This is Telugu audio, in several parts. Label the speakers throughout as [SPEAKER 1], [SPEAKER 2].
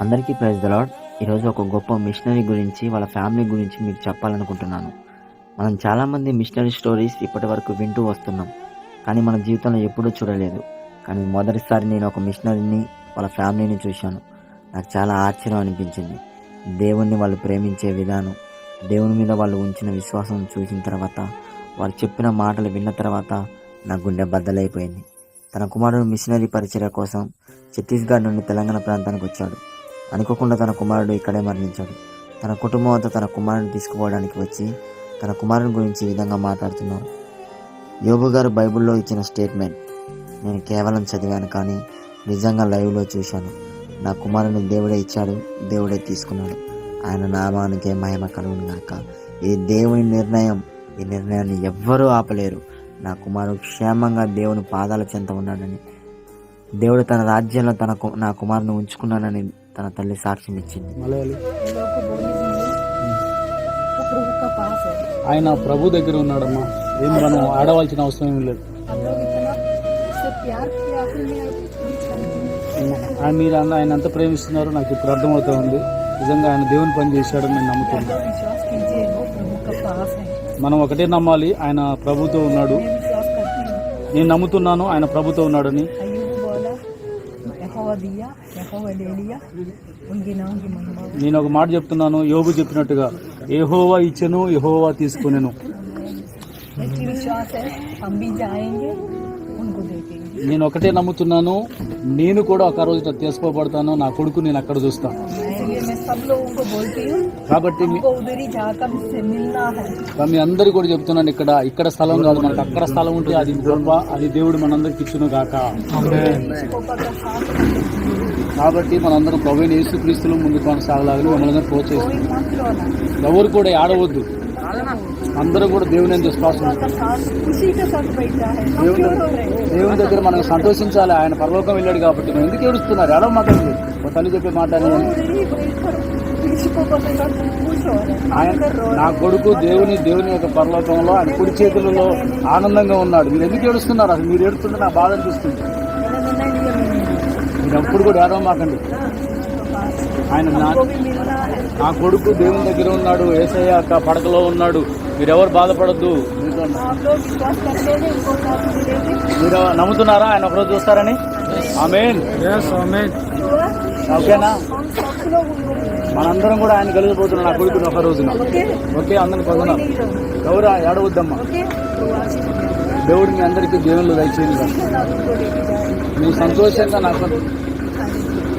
[SPEAKER 1] అందరికీ ప్రైజ్ ద లాడ్ ఈరోజు ఒక గొప్ప మిషనరీ గురించి వాళ్ళ ఫ్యామిలీ గురించి మీకు చెప్పాలనుకుంటున్నాను. మనం చాలామంది మిషనరీ స్టోరీస్ ఇప్పటి వరకు వింటూ వస్తున్నాం. కానీ మన జీవితంలో ఎప్పుడూ చూడలేదు. కానీ మొదటిసారి నేను ఒక మిషనరీని వాళ్ళ ఫ్యామిలీని చూశాను. నాకు చాలా ఆశ్చర్యం అనిపించింది. దేవుణ్ణి వాళ్ళు ప్రేమించే విధానం దేవుని మీద వాళ్ళు ఉంచిన విశ్వాసం చూసిన తర్వాత వారు చెప్పిన మాటలు విన్న తర్వాత నా గుండె బద్దలైపోయింది. తన కుమారుడు మిషనరీ పరిచర్య కోసం ఛత్తీస్గఢ్ నుండి తెలంగాణ ప్రాంతానికి వచ్చాడు. అనుకోకుండా తన కుమారుడు ఇక్కడే మరణించాడు. తన కుటుంబం అంతా తన కుమారుని తీసుకుపోవడానికి వచ్చి తన కుమారుని గురించి ఈ విధంగా మాట్లాడుతున్నారు. యోబు గారు బైబిల్లో ఇచ్చిన స్టేట్మెంట్ నేను కేవలం చదివాను కానీ నిజంగా లైవ్లో చూశాను. నా కుమారుని దేవుడే ఇచ్చాడు దేవుడే తీసుకున్నాడు. ఆయన నామానికే మహిమ కలుగును గాక. ఇది దేవుని నిర్ణయం ఈ నిర్ణయాన్ని ఎవ్వరూ ఆపలేరు. నా కుమారుడు క్షేమంగా దేవుని పాదాల చెంత ఉన్నాడని దేవుడు తన రాజ్యంలో తన నా కుమారుని ఉంచుకున్నానని తన తల్లి సాక్ష్యం ఇచ్చింది.
[SPEAKER 2] ఆయన ప్రభు దగ్గర ఉన్నాడమ్మా. ఏం మనం ఆడవలసిన అవసరం ఏం లేదు. మీరు అన్న ఆయన ఎంత ప్రేమిస్తున్నారో నాకు ఇప్పుడు అర్థమవుతా ఉంది. నిజంగా ఆయన దేవుని పని చేశాడని నేను నమ్ముతున్నాను. మనం ఒకటే నమ్మాలి ఆయన ప్రభుతో ఉన్నాడు. నేను నమ్ముతున్నాను ఆయన ప్రభుతో ఉన్నాడని. నేను ఒక మాట చెప్తున్నాను యోగు చెప్పినట్టుగా ఏహోవా ఇచ్చను ఏహోవా తీసుకునేను. నేను ఒకటే నమ్ముతున్నాను నేను కూడా ఒక రోజు తీసుకోబడతాను నా కొడుకు నేను అక్కడ చూస్తాను. కాబట్టి మీ అందరు కూడా చెప్తున్నాను ఇక్కడ ఇక్కడ స్థలం కాదు మనకు అక్కడ స్థలం ఉంటే అది గొప్ప అది దేవుడు మనందరికి ఇచ్చును గాక. కాబట్టి మనందరం ప్రవీణ యేసుక్రీస్తులు ముందు కొనసాగలాగని మమ్మల్ని
[SPEAKER 3] ప్రోత్సహిస్తుంది
[SPEAKER 2] ఎవరు కూడా ఆడవద్దు అందరూ కూడా దేవుని ఎందుకు దేవుని దేవుని దగ్గర మనం సంతోషించాలి. ఆయన పరలోకం వెళ్ళాడు కాబట్టి ఎందుకు ఏడుస్తున్నారు? ఎడవ మాట్లాడింది తల్లి చెప్పే మాట్లాడలేదు నా కొడుకు దేవుని దేవుని యొక్క పర్లోకంలో ఆయన కుడి చేతులలో ఆనందంగా ఉన్నాడు. మీరు ఎందుకు ఏడుస్తున్నారు? అసలు మీరు ఏడుస్తుంటే నా బాధ అనిపిస్తుంది. మీరు ఎప్పుడు కూడా ఏడవ మాకండి. ఆయన నా కొడుకు దేవుని దగ్గర ఉన్నాడు. ఏసయ్య పడకలో ఉన్నాడు. మీరెవరు బాధపడద్దు. మీరు నమ్ముతున్నారా? ఆయన ఒకరోజు చూస్తారని? ఆమెన్. ఓకేనా? మనందరం కూడా ఆయన కలిగిపోతున్నాం నా కొడుకుని ఒక రోజున. ఓకే. అందరిని
[SPEAKER 3] పొందన?
[SPEAKER 2] గౌర ఏడవద్దమ్మా. దేవుడు మీ అందరికీ జీవనంలో దయచేయండి మీ సంతోషంగా నాకు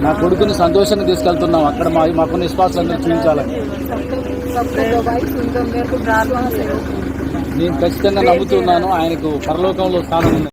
[SPEAKER 2] నా కొడుకుని సంతోషంగా తీసుకెళ్తున్నాం. అక్కడ మా మాకు నిశ్వాసాన్ని చూపించాలని నేను ఖచ్చితంగా నమ్ముతున్నాను ఆయనకు పరలోకంలో స్థానం ఉంది.